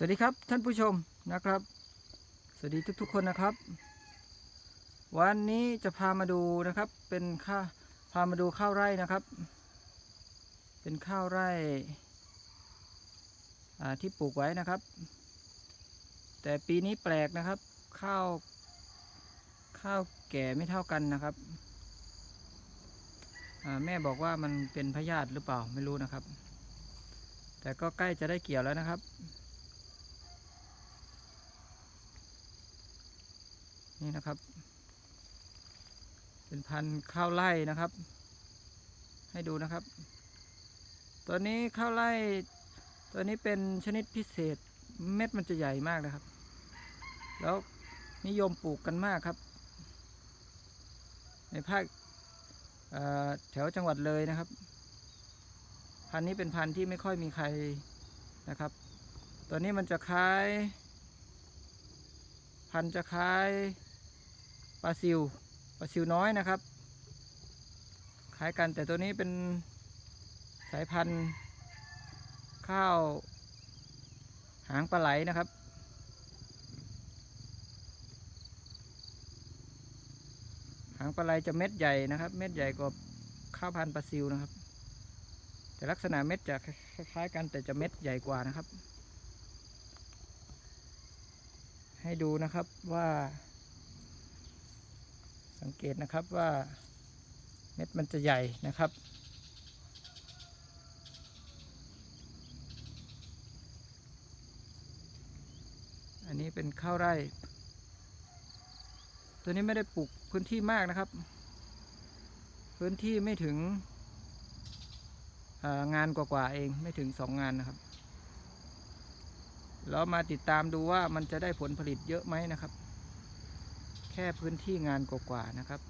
สวัสดีครับท่านผู้ชมนะครับ สวัสดีทุกๆคนนะครับ วันนี้จะพามาดูนะครับเป็นข้าพามาดูข้าวไร่นะครับ เป็นข้าวไร่ที่ปลูกไว้นะครับ แต่ปีนี้แปลกนะครับ ข้าวข้าวแก่ไม่เท่ากันนะครับแม่บอกว่ามันเป็นพยาธิหรือเปล่าไม่รู้นะครับ แต่ก็ใกล้จะได้เกี่ยวแล้วนะครับ นี่นะครับ เป็นพันธุ์ข้าวไร่นะครับ ให้ดูนะครับ ตัวนี้ข้าวไร่ตัวนี้เป็นชนิดพิเศษเม็ดมันจะใหญ่มากนะครับ แล้วนิยมปลูกกันมากครับ ในภาคแถวจังหวัดเลยนะครับ พันธุ์นี้เป็นพันธุ์ที่ไม่ค่อยมีใครนะครับ ตัวนี้มันจะคล้าย พันธุ์จะคล้าย ปลาซิวปลาซิวน้อยนะครับคล้ายกันแต่ตัวนี้เป็นสายพันธุ์ข้าวหางปลาไหลนะครับ หางปลาไหลจะเม็ดใหญ่นะครับ เม็ดใหญ่กว่าข้าวพันธุ์ปลาซิวนะครับ แต่ลักษณะเม็ดจะคล้ายกันแต่จะเม็ดใหญ่กว่านะครับ ให้ดูนะครับว่า สังเกตนะครับว่าเม็ดมันจะใหญ่นะครับอันนี้เป็นข้าวไร่ ตัวนี้ไม่ได้ปลูกพื้นที่มากนะครับ พื้นที่ไม่ถึงางานกว่าๆเองไม่ถึงสองงานนะครับเรามาติดตามดูว่ามันจะได้ผลผลิตเยอะไหมนะครับ ค่พื้นที่งานกว่าๆนะครับ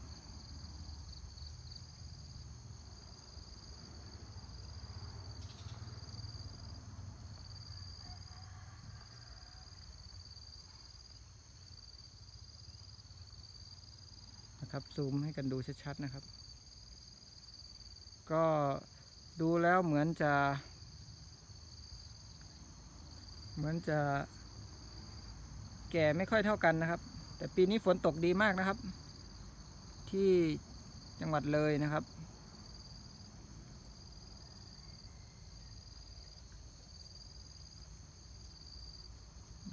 นะครับ ซูมให้กันดูชัดๆนะครับ ก็ดูแล้วเหมือนจะ เหมือนจะแก่ไม่ค่อยเท่ากันนะครับ แต่ปีนี้ฝนตกดีมากนะครับ ที่จังหวัดเลยนะครับ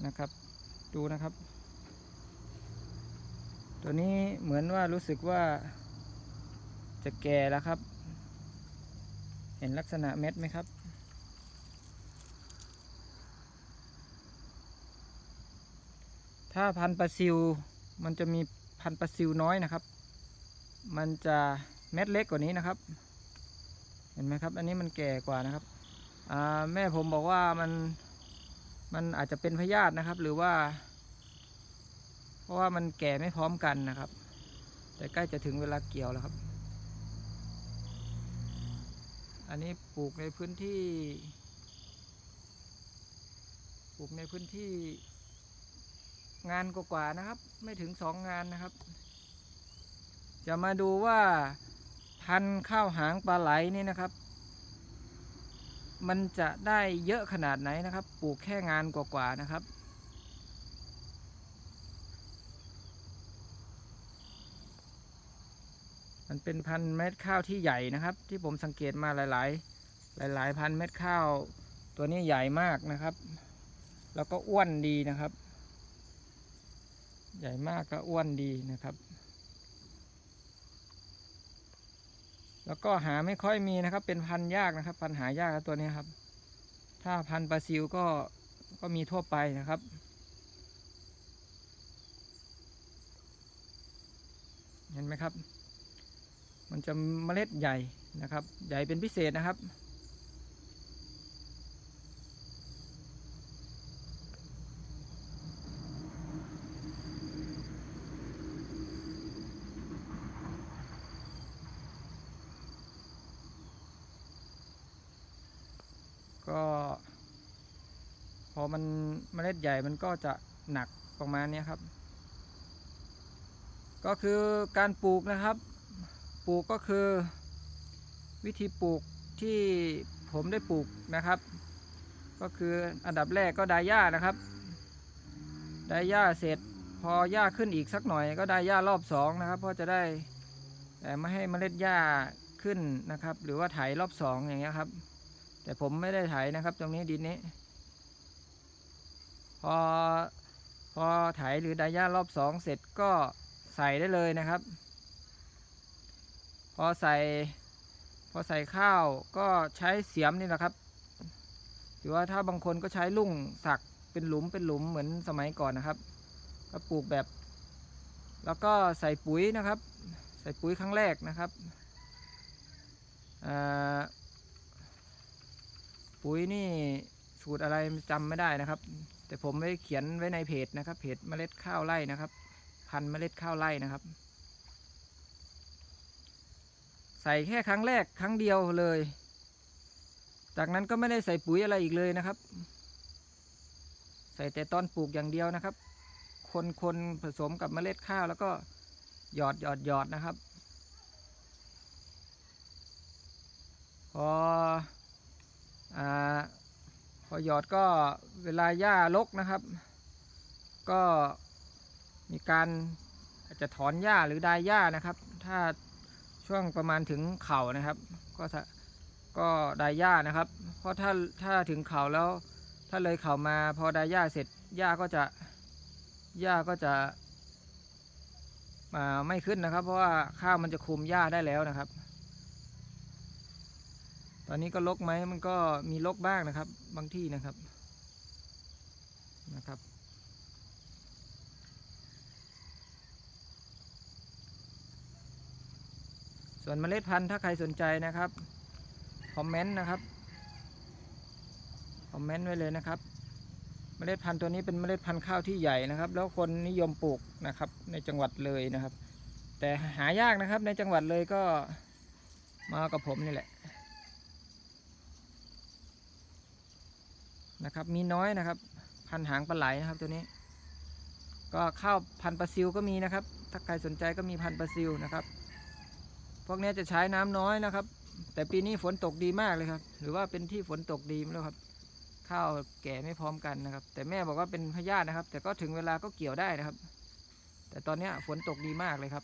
นะครับ ดูนะครับ ตัวนี้เหมือนว่ารู้สึกว่าจะแก่แล้วครับ เห็นลักษณะเม็ดไหมครับ ถ้าพันปลาซิวมันจะมีพันปลาซิวน้อยนะครับ มันจะเม็ดเล็กกว่านี้นะครับ เห็นไหมครับ อันนี้มันแก่กว่านะครับแม่ผมบอกว่ามันมันอาจจะเป็นพยาธินะครับ หรือว่า เพราะว่ามันแก่ไม่พร้อมกันนะครับ แต่ใกล้จะถึงเวลาเกี่ยวแล้วครับ อันนี้ปลูกในพื้นที่ ปลูกในพื้นที่ งานกว่าๆนะครับ ไม่ถึงสองงานนะครับ จะมาดูว่าพันข้าวหางปลาไหลนี่นะครับ มันจะได้เยอะขนาดไหนนะครับ ปลูกแค่งานกว่าๆนะครับมันเป็นพันเม็ดข้าวที่ใหญ่นะครับ ที่ผมสังเกตมาหลาย ๆ หลาย ๆ พันเม็ดข้าวตัวนี้ใหญ่มากนะครับ แล้วก็อ้วนดีนะครับ ใหญ่มากก็อ้วนดีนะครับ แล้วก็หาไม่ค่อยมีนะครับ เป็นพันธุ์ยากนะครับ พันหายากตัวนี้ครับ ถ้าพันธุ์ปลาซิวก็ก็มีทั่วไปนะครับเห็นไหมครับ มันจะเมล็ดใหญ่นะครับ ใหญ่เป็นพิเศษนะครับ ก็พอมัน เมล็ดใหญ่มันก็จะหนักประมาณนี้ครับ ก็คือการปลูกนะครับ ปลูกก็คือ วิธีปลูกที่ผมได้ปลูกนะครับ ก็คืออันดับแรกก็ไดาย่านะครับไดาย่าเสร็จพอหญ้าขึ้นอีกสักหน่อย ก็ได้หญ้ารอบสองนะครับเพราะจะได้แต่ไม่ให้เมล็ดหญ้าขึ้นนะครับ หรือว่าไถรอบสองอย่างเงี้ยครับ แต่ผมไม่ได้ไถนะครับ ตรงนี้ดินนี้ พอพอไถหรือไดย่ารอบสองเสร็จก็ใส่ได้เลยนะครับ พอใส่พอใส่ข้าวก็ใช้เสียมนี่แหละครับ หรือว่าถ้าบางคนก็ใช้ลุ่งสักเป็นหลุมเป็นหลุมเหมือนสมัยก่อนนะครับ ก็ปลูกแบบ แล้วก็ใส่ปุ๋ยนะครับ ใส่ปุ๋ยครั้งแรกนะครับปุ๋ยนี่สูตรอะไรจำไม่ได้นะครับ แต่ผมได้เขียนไว้ในเพจนะครับ เพจเมล็ดข้าวไร่นะครับ พันเมล็ดข้าวไร่นะครับ ใส่แค่ครั้งแรกครั้งเดียวเลย จากนั้นก็ไม่ได้ใส่ปุ๋ยอะไรอีกเลยนะครับ ใส่แต่ตอนปลูกอย่างเดียวนะครับ คนคนผสมกับเมล็ดข้าวแล้วก็หยอดหยอดหยอดนะครับ พออ่า อหยอดก็เวลาหญ้ารกนะครับ ก็มีการอาจจะถอนหญ้าหรือดายหญ้านะครับ ถ้าช่วงประมาณถึงเข่านะครับ ก็ก็ดายหญ้านะครับ เพราะถ้าถ้าถึงเข่าแล้วถ้าเลยเข่ามาพอดายหญ้าเสร็จหญ้าก็จะหญ้าก็จะมาไม่ขึ้นนะครับ เพราะว่าข้าวมันจะคุมหญ้าได้แล้วนะครับ ตอนนี้ก็ลกไหมมันก็มีลกบ้างนะครับ บางที่นะครับนะครับ ส่วนเมล็ดพันธุ์ถ้าใครสนใจนะครับคอมเมนต์นะครับคอมเมนต์ไว้เลยนะครับ เมล็ดพันธุ์ตัวนี้เป็นเมล็ดพันธุ์ข้าวที่ใหญ่นะครับ แล้วคนนิยมปลูกนะครับ ในจังหวัดเลยนะครับ แต่หายากนะครับในจังหวัดเลยก็มากับผมนี่แหละ นะครับ มีน้อยนะครับ พันหางปลาไหลนะครับตัวนี้ ก็ข้าวพันปลาซิวก็มีนะครับ ถ้าใครสนใจก็มีพันปลาซิวนะครับ พวกนี้จะใช้น้ำน้อยนะครับ แต่ปีนี้ฝนตกดีมากเลยครับ หรือว่าเป็นที่ฝนตกดีไม่รู้ครับ ข้าวแก่ไม่พร้อมกันนะครับ แต่แม่บอกว่าเป็นพยาธินะครับ แต่ก็ถึงเวลาก็เกี่ยวได้นะครับ แต่ตอนนี้ฝนตกดีมากเลยครับ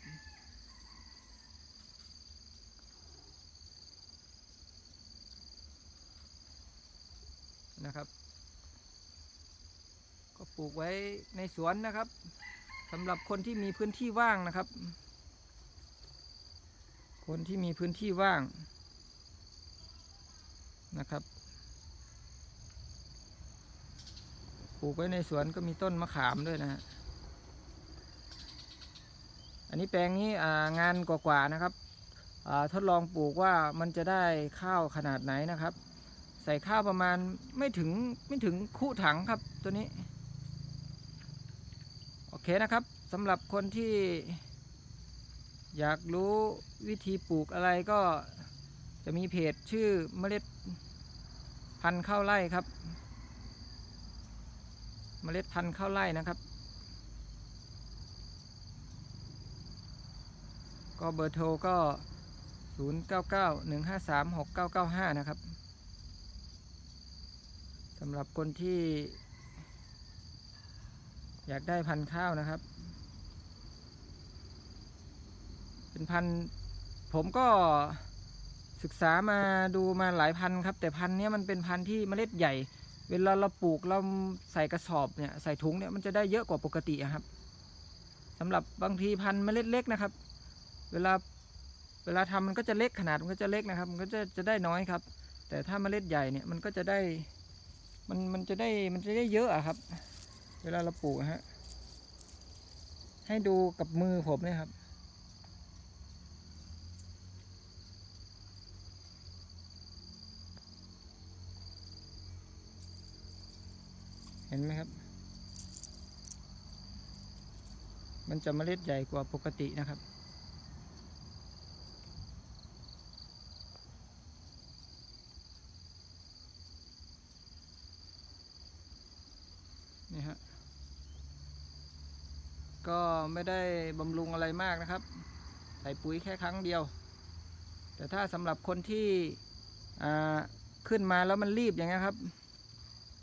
นะครับ ปลูกไว้ในสวนนะครับสำหรับคนที่มีพื้นที่ว่างนะครับ คนที่มีพื้นที่ว่างนะครับปลูกไว้ในสวนก็มีต้นมะขามด้วยนะฮะอันนี้แปลงนี้งานกว่าๆนะครับทดลองปลูกว่ามันจะได้ข้าวขนาดไหนนะครับ ใส่ข้าวประมาณไม่ถึงไม่ถึงคู่ถังครับตัวนี้ เคนะครับสำหรับคนที่อยากรู้วิธีปลูกอะไรก็จะมีเพจชื่อเมล็ดพันธุ์ข้าวไร่ครับ เมล็ดพันธุ์ข้าวไร่นะครับ ก็เบอร์โทรก็ 0 9 9 1 5 3 6 9 9 5 นะครับสำหรับคนที่ อยากได้พันธุ์ข้าวนะครับ เป็นพันธุ์ผมก็ศึกษามาดูมาหลายพันธุ์ครับ แต่พันธุ์นี้มันเป็นพันธุ์ที่เมล็ดใหญ่ เวลาเราปลูกเราใส่กระสอบเนี่ยใส่ถุงเนี่ยมันจะได้เยอะกว่าปกติครับสำหรับบางทีพันธุ์เมล็ดเล็กนะครับ เวลาเวลาทำมันก็จะเล็กขนาดมันก็จะเล็กนะครับ มันก็จะจะได้น้อยครับ แต่ถ้าเมล็ดใหญ่เนี่ยมันก็จะได้มันมันจะได้มันจะได้เยอะอะครับ เวลาเราปลูกฮะ ให้ดูกับมือผมเนี่ยครับ เห็นไหมครับ มันจะเมล็ดใหญ่กว่าปกตินะครับนี่ฮะ ก็ไม่ได้บำรุงอะไรมากนะครับ ใส่ปุ๋ยแค่ครั้งเดียว แต่ถ้าสำหรับคนที่ขึ้นมาแล้วมันรีบอย่างเงี้ยครับ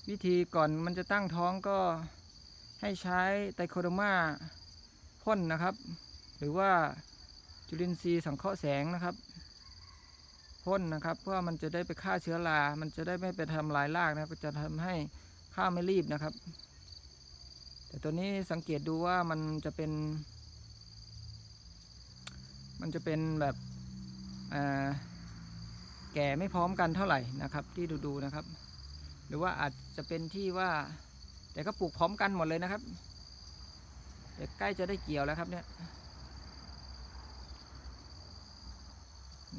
วิธีก่อนมันจะตั้งท้องก็ให้ใช้ไตรโคโดมาพ่นนะครับ หรือว่าจุลินทรีย์สังเคราะห์แสงนะครับพ่นนะครับ เพื่อมันจะได้ไปฆ่าเชื้อรา มันจะได้ไม่ไปทำลายรากนะก็จะทำให้ข้าวไม่รีบนะครับ แต่ตัวนี้สังเกตดูว่ามันจะเป็น มันจะเป็นแบบแก่ไม่พร้อมกันเท่าไหร่นะครับ ที่ดูๆนะครับ หรือว่าอาจจะเป็นที่ว่า แต่ก็ปลูกพร้อมกันหมดเลยนะครับแต่ใกล้จะได้เกี่ยวแล้วครับเนี่ย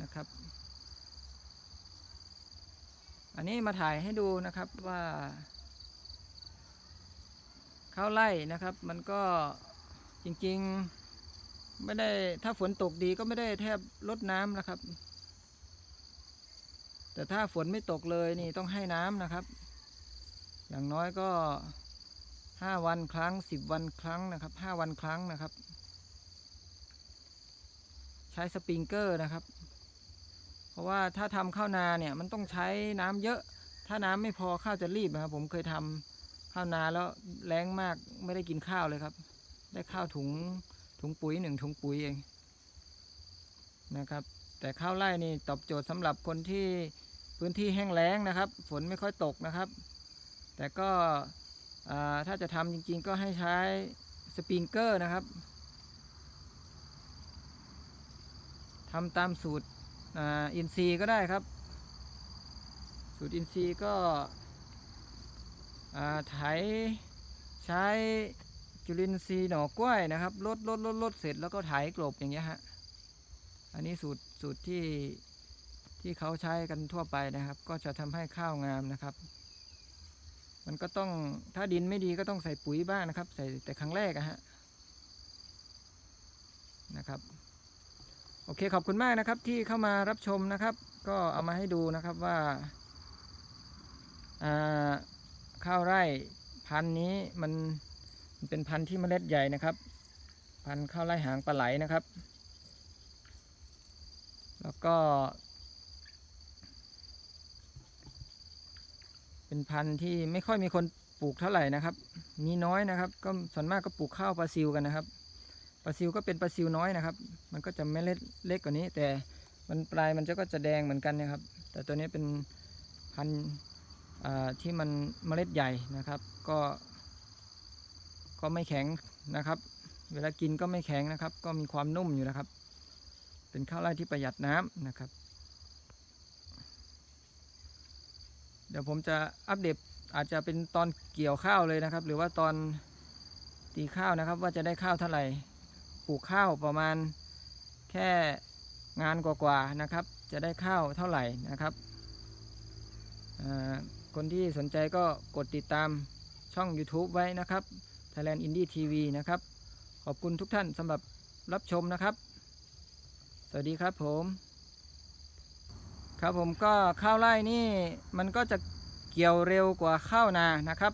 นะครับ อันนี้มาถ่ายให้ดูนะครับว่า ข้าวไร่นะครับ มันก็จริงๆไม่ได้ถ้าฝนตกดีก็ไม่ได้แทบลดน้ำนะครับ แต่ถ้าฝนไม่ตกเลยนี่ต้องให้น้ำนะครับ อย่างน้อยก็ห้าวันครั้งสิบวันครั้งนะครับห้าวันครั้งนะครับ ใช้สปริงเกอร์นะครับ เพราะว่าถ้าทำข้าวนาเนี่ยมันต้องใช้น้ำเยอะ ถ้าน้ำไม่พอข้าวจะรีบนะครับ ผมเคยทำ ข้าวนาแล้วแรงมากไม่ได้กินข้าวเลยครับ ได้ข้าวถุงถุงปุ๋ยหนึ่งถุงปุ๋ยเองนะครับ แต่ข้าวไร่นี่ตอบโจทย์สำหรับคนที่พื้นที่แห้งแล้งนะครับ ฝนไม่ค่อยตกนะครับ แต่ก็ถ้าจะทำจริงๆ ก็ให้ใช้สปริงเกอร์นะครับทำตามสูตรอินซีก็ได้ครับ สูตรอินซีก็ ไถใช้จุลินทรีย์หน่อกล้วยนะครับลดลดลดลดเสร็จแล้วก็ไถกลบอย่างเงี้ยฮะอันนี้สูตรสูตรที่ที่เขาใช้กันทั่วไปนะครับ ก็จะทำให้ข้าวงามนะครับ มันก็ต้องถ้าดินไม่ดีก็ต้องใส่ปุ๋ยบ้างนะครับ ใส่แต่ครั้งแรกอะฮะนะครับโอเคขอบคุณมากนะครับที่เข้ามารับชมนะครับ ก็เอามาให้ดูนะครับว่าอ่า ข้าวไร่พันธุ์นี้มันมันเป็นพันธุ์ที่เมล็ดใหญ่นะครับ พันธุ์ข้าวไร่หางปลาไหลนะครับ แล้วก็ เป็นพันธุ์ที่ไม่ค่อยมีคนปลูกเท่าไหร่นะครับ มีน้อยนะครับ ก็ส่วนมากก็ปลูกข้าวปลาซิวกันนะครับปลาซิวก็เป็นปลาซิวน้อยนะครับ มันก็จะไม่เล็กเล็กกว่านี้ แต่มันปลายมันจะก็จะแดงเหมือนกันนะครับ แต่ตัวนี้เป็นพันธุ์ ที่มันเมล็ดใหญ่นะครับก็ ก็ไม่แข็งนะครับ เวลากินก็ไม่แข็งนะครับ ก็มีความนุ่มอยู่นะครับ เป็นข้าวไร่ที่ประหยัดน้ำนะครับ เดี๋ยวผมจะอัปเดตอาจจะเป็นตอนเกี่ยวข้าวเลยนะครับ หรือว่าตอนตีข้าวนะครับ ว่าจะได้ข้าวเท่าไหร่ปลูกข้าวประมาณแค่งานกว่าๆนะครับ จะได้ข้าวเท่าไหร่นะครับอ่า คนที่สนใจก็กดติดตามช่อง YouTube ไว้นะครับ Thailand Indie TV นะครับ ขอบคุณทุกท่านสำหรับรับชมนะครับ สวัสดีครับผม ครับผมก็ข้าวไร่นี่มันก็จะเกี่ยวเร็วกว่าข้าวนานะครับ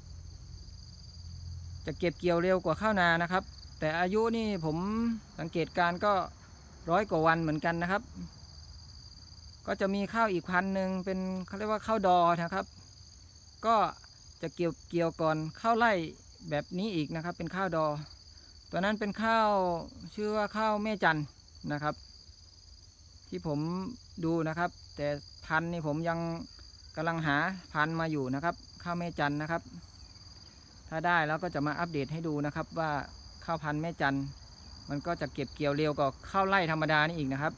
จะเก็บเกี่ยวเร็วกว่าข้าวนานะครับ แต่อายุนี่ผมสังเกตการก็ร้อยกว่าวันเหมือนกันนะครับ ก็จะมีข้าวอีกพันหนึ่งเป็นเขาเรียกว่าข้าวดอนะครับ ก็จะเกี่ยวเกี่ยวก่อนข้าวไร่แบบนี้อีกนะครับ เป็นข้าวดอ ตัวนั้นเป็นข้าวชื่อว่าข้าวแม่จันนะครับ ที่ผมดูนะครับ แต่พันนี่ผมยังกำลังหาพันมาอยู่นะครับ ข้าวแม่จันนะครับ ถ้าได้แล้วก็จะมาอัปเดตให้ดูนะครับว่าข้าวพันแม่จันมันก็จะเก็บเกี่ยวเร็วกว่าข้าวไร่ธรรมดานี่อีกนะครับ